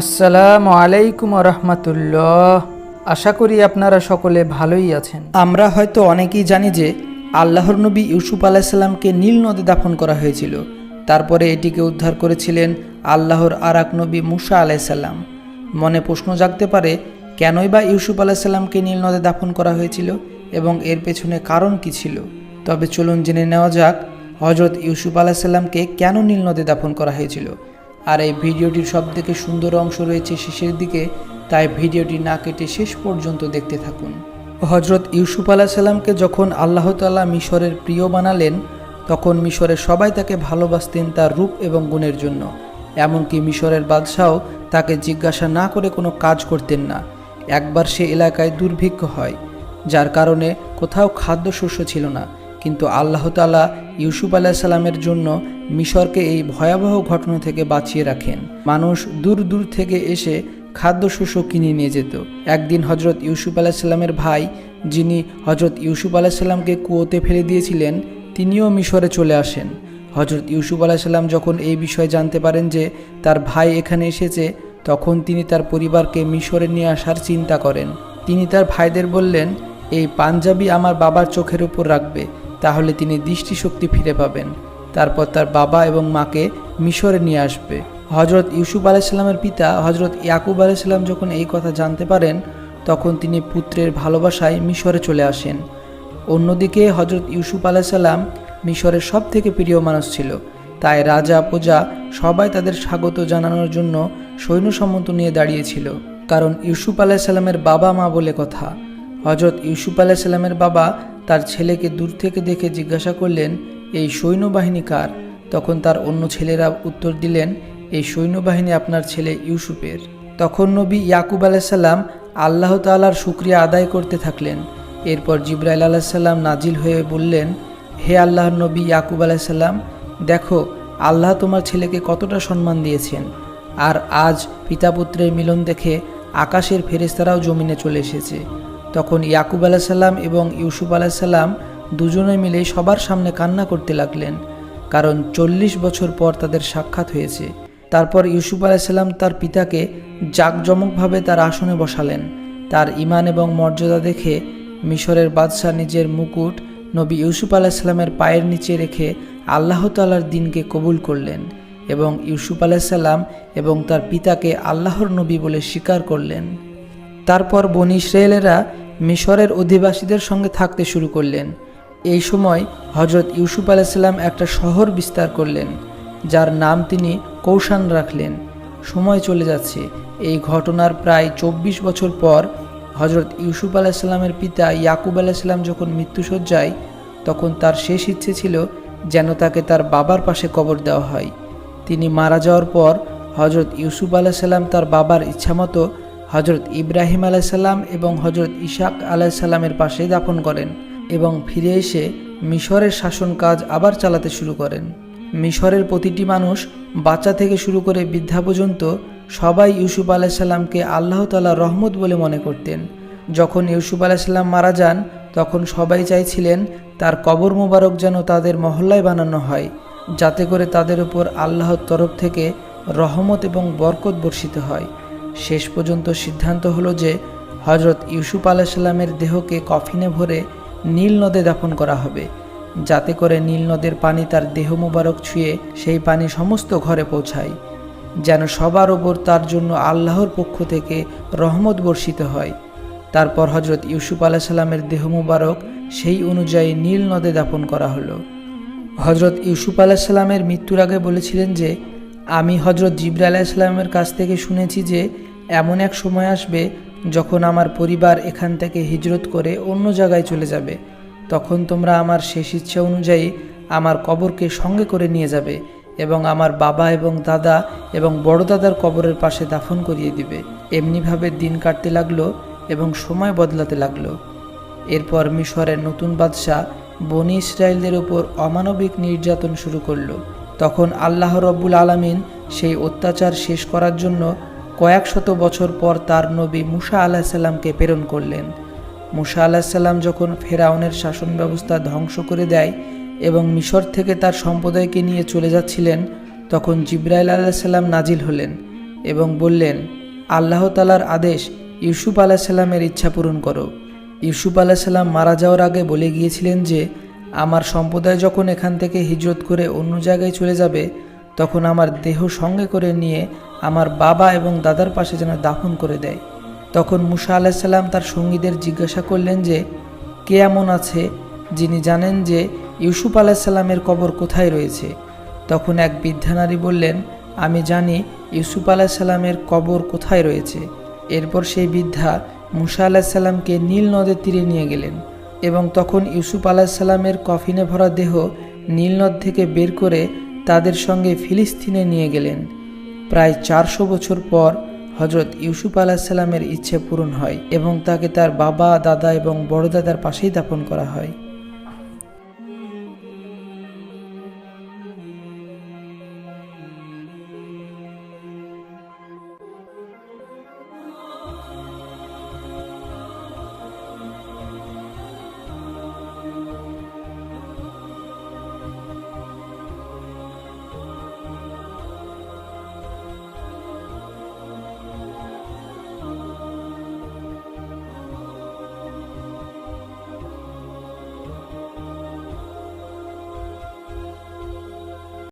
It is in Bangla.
আসসালামু আলাইকুম রহমতুল্লাহ আশা করি আপনারা সকলে ভালোই আছেন। আমরা হয়তো অনেকেই জানি যে আল্লাহর নবী ইউসুফ আলাইসাল্লামকে নীল নদে দাফন করা হয়েছিল। তারপরে এটিকে উদ্ধার করেছিলেন আল্লাহর আরাক নবী মুসা আলাইসাল্লাম মনে প্রশ্ন জাগতে পারে, কেনই বা ইউসুফ আলাইসাল্লামকে নীল নদে দাফন করা হয়েছিল এবং এর পেছনে কারণ কি ছিল? তবে চলুন জেনে নেওয়া যাক হজরত ইউসুফ আলাইসাল্লামকে কেন নীল নদে দাফন করা হয়েছিল? আর এই ভিডিওটির সবথেকে সুন্দর অংশ রয়েছে শেষের দিকে, তাই ভিডিওটি না কেটে শেষ পর্যন্ত দেখতে থাকুন। হজরত ইউসুফ আলাহ সাল্লামকে যখন আল্লাহ তাল্লাহ মিশরের প্রিয় বানালেন, তখন মিশরের সবাই তাকে ভালোবাসতেন তার রূপ এবং গুণের জন্য। এমনকি মিশরের বাদশাহও তাকে জিজ্ঞাসা না করে কোনো কাজ করতেন না। একবার সে এলাকায় দুর্ভিক্ষ হয়, যার কারণে কোথাও খাদ্যশস্য ছিল না। কিন্তু আল্লাহ তালা ইউসুফ আলাহ সাল্লামের জন্য মিশরকে এই ভয়াবহ ঘটনা থেকে বাঁচিয়ে রাখেন। মানুষ দূর দূর থেকে এসে খাদ্যশস্য কিনে নিয়ে যেত। একদিন হজরত ইউসুফ আলাহিসাল্লামের ভাই, যিনি হজরত ইউসুফ আলাহিসাল্লামকে কুয়োতে ফেলে দিয়েছিলেন, তিনিও মিশরে চলে আসেন। হজরত ইউসুফ আলাহিসাল্লাম যখন এই বিষয়ে জানতে পারেন যে তার ভাই এখানে এসেছে, তখন তিনি তার পরিবারকে মিশরে নিয়ে আসার চিন্তা করেন। তিনি তার ভাইদের বললেন, এই পাঞ্জাবি আমার বাবার চোখের উপর রাখবে। তাহলে তিনি দৃষ্টিশক্তি ফিরে পাবেন। তারপর তার বাবা এবং মাকে মিশরে নিয়ে আসবে। হজরত ইউসুফ আলাইসাল্লামের পিতা হজরত ইয়াকুব আলাইসাল্লাম যখন এই কথা জানতে পারেন, তখন তিনি পুত্রের ভালোবাসায় মিশরে চলে আসেন। অন্যদিকে হজরত ইউসুফ আলাইসাল্লাম মিশরের সব থেকে প্রিয় মানুষ ছিল। তাই রাজা, প্রজা সবাই তাদের স্বাগত জানানোর জন্য সৈন্য সম্মত নিয়ে দাঁড়িয়েছিল। কারণ ইউসুফ আলাইসাল্লামের বাবা মা বলে কথা। হজরত ইউসুফ আলাইসাল্লামের বাবা তার ছেলেকে দূর থেকে দেখে জিজ্ঞাসা করলেন, এই সৈন্যবাহিনী কার? তখন তার অন্য ছেলেরা উত্তর দিলেন, এই সৈন্যবাহিনী আপনার ছেলে ইউসুফের। তখন নবী ইয়াকুব আলাইসাল্লাম আল্লাহ তালার শুক্রিয়া আদায় করতে থাকলেন। এরপর জিব্রাইল আলাহিসাল্লাম নাজিল হয়ে বললেন, হে আল্লাহর নবী ইয়াকুব আলাইসাল্লাম, দেখো, আল্লাহ তোমার ছেলেকে কতটা সম্মান দিয়েছেন। আর আজ পিতা পুত্রের মিলন দেখে আকাশের ফেরেস্তারাও জমিনে চলে এসেছে। তখন ইয়াকুব আলাহিসাল্লাম এবং ইউসুফ আলাহিসাল্লাম দুজনে মিলে সবার সামনে কান্না করতে লাগলেন, কারণ চল্লিশ বছর পর তাদের সাক্ষাৎ হয়েছে। তারপর ইউসুফ আলাইসাল্লাম তার পিতাকে জাঁকজমকভাবে তার আসনে বসালেন। তার ইমান এবং মর্যাদা দেখে মিশরের বাদশাহ নিজের মুকুট নবী ইউসুফ আলাইসাল্লামের পায়ের নিচে রেখে আল্লাহ তালার দিনকে কবুল করলেন এবং ইউসুফ আলাইসাল্লাম এবং তার পিতাকে আল্লাহর নবী বলে স্বীকার করলেন। তারপর বনি ইসরায়েলেরা মিশরের অধিবাসীদের সঙ্গে থাকতে শুরু করলেন। এই সময় হজরত ইউসুফ আলাইসাল্লাম একটা শহর বিস্তার করলেন, যার নাম তিনি কৌশান রাখলেন। সময় চলে যাচ্ছে। এই ঘটনার প্রায় চব্বিশ বছর পর হজরত ইউসুফ আলাইসাল্লামের পিতা ইয়াকুব আলাইসাল্লাম যখন মৃত্যুসজ্জায় তখন তার শেষ ইচ্ছে ছিল যেন তাকে তার বাবার পাশে কবর দেওয়া হয়। তিনি মারা যাওয়ার পর হজরত ইউসুফ আলাইসাল্লাম তার বাবার ইচ্ছামতো হজরত ইব্রাহিম আলাইসাল্লাম এবং হজরত ইশাক আলাইসাল্লামের পাশে দাফন করেন এবং ফিরে এসে মিশরের শাসন কাজ আবার চালাতে শুরু করেন। মিশরের প্রতিটি মানুষ বাচ্চা থেকে শুরু করে বৃদ্ধা পর্যন্ত সবাই ইউসুফ আলাইসাল্লামকে আল্লাহ তালা রহমত বলে মনে করতেন। যখন ইউসুফ আলাইসাল্লাম মারা যান, তখন সবাই চাইছিলেন তার কবর মোবারক যেন তাদের মহল্লায় বানানো হয়, যাতে করে তাদের উপর আল্লাহর তরফ থেকে রহমত এবং বরকত বর্ষিত হয়। শেষ পর্যন্ত সিদ্ধান্ত হলো যে হজরত ইউসুফ আলাইসাল্লামের দেহকে কফিনে ভরে নীল নদে দাফন করা হবে। যাতে করে নীল নদের পানি তার দেহ মোবারক ছুঁয়ে সেই পানি সমস্ত ঘরে পৌঁছায়, যেন সবার ওপর তার জন্য আল্লাহর পক্ষ থেকে রহমত বর্ষিত হয়। তারপর হজরত ইউসুফ আলাইসাল্লামের দেহ মোবারক সেই অনুযায়ী নীল নদে দাফন করা হলো। হজরত ইউসুফ আলাইসাল্লামের মৃত্যুর আগে বলেছিলেন যে আমি হজরত জিব্রা আলাইসাল্লামের কাছ থেকে শুনেছি যে, এমন এক সময় আসবে যখন আমার পরিবার এখান থেকে হিজরত করে অন্য জায়গায় চলে যাবে। তখন তোমরা আমার শেষ ইচ্ছা অনুযায়ী আমার কবরকে সঙ্গে করে নিয়ে যাবে এবং আমার বাবা এবং দাদা এবং বড় দাদার কবরের পাশে দাফন করিয়ে দিবে। এমনিভাবে দিন কাটতে লাগল এবং সময় বদলাতে লাগল। এরপর মিশরের নতুন বাদশাহ বনি ইসরায়েলদের উপর অমানবিক নির্যাতন শুরু করল। তখন আল্লাহ রব্বুল আলমিন সেই অত্যাচার শেষ করার জন্য কয়েক শত বছর পর তার নবী মুসা আলাহিসাল্লামকে প্রেরণ করলেন। মুসা আলাহিসাল্লাম যখন ফেরাউনের শাসন ব্যবস্থা ধ্বংস করে দেয় এবং মিশর থেকে তার সম্প্রদায়কে নিয়ে চলে যাচ্ছিলেন, তখন জিব্রাইল আলাহিসাল্লাম নাজিল হলেন এবং বললেন, আল্লাহ তালার আদেশ, ইউসুফ আলাহিসাল্লামের ইচ্ছা পূরণ করো। ইউসুফ আলাহিসাল্লাম মারা যাওয়ার আগে বলে গিয়েছিলেন যে আমার সম্প্রদায় যখন এখান থেকে হিজরত করে অন্য জায়গায় চলে যাবে, তখন আমার দেহ সঙ্গে করে নিয়ে আমার বাবা এবং দাদার পাশে যেন দাফন করে দেয়। তখন মুসা আলাহিসাল্লাম তার সঙ্গীদের জিজ্ঞাসা করলেন যে, কে এমন আছে যিনি জানেন যে ইউসুফ আলাহিসাল্লামের কবর কোথায় রয়েছে? তখন এক বৃদ্ধা নারী বললেন, আমি জানি ইউসুফ আলাহিসাল্লামের কবর কোথায় রয়েছে। এরপর সেই বৃদ্ধা মুসা আলাহিসাল্লামকে নীল নদের তীরে নিয়ে গেলেন। এবং তখন ইউসুফ আলাহিসাল্লামের কফিনে ভরা দেহ নীলনদ থেকে বের করে তাদের সঙ্গে ফিলিস্তিনে নিয়ে গেলেন। প্রায় চারশো বছর পর হজরত ইউসুফ আলাহিসাল্লামের ইচ্ছে পূরণ হয় এবং তাকে তার বাবা, দাদা এবং বড়দাদার পাশেই দাপন করা হয়।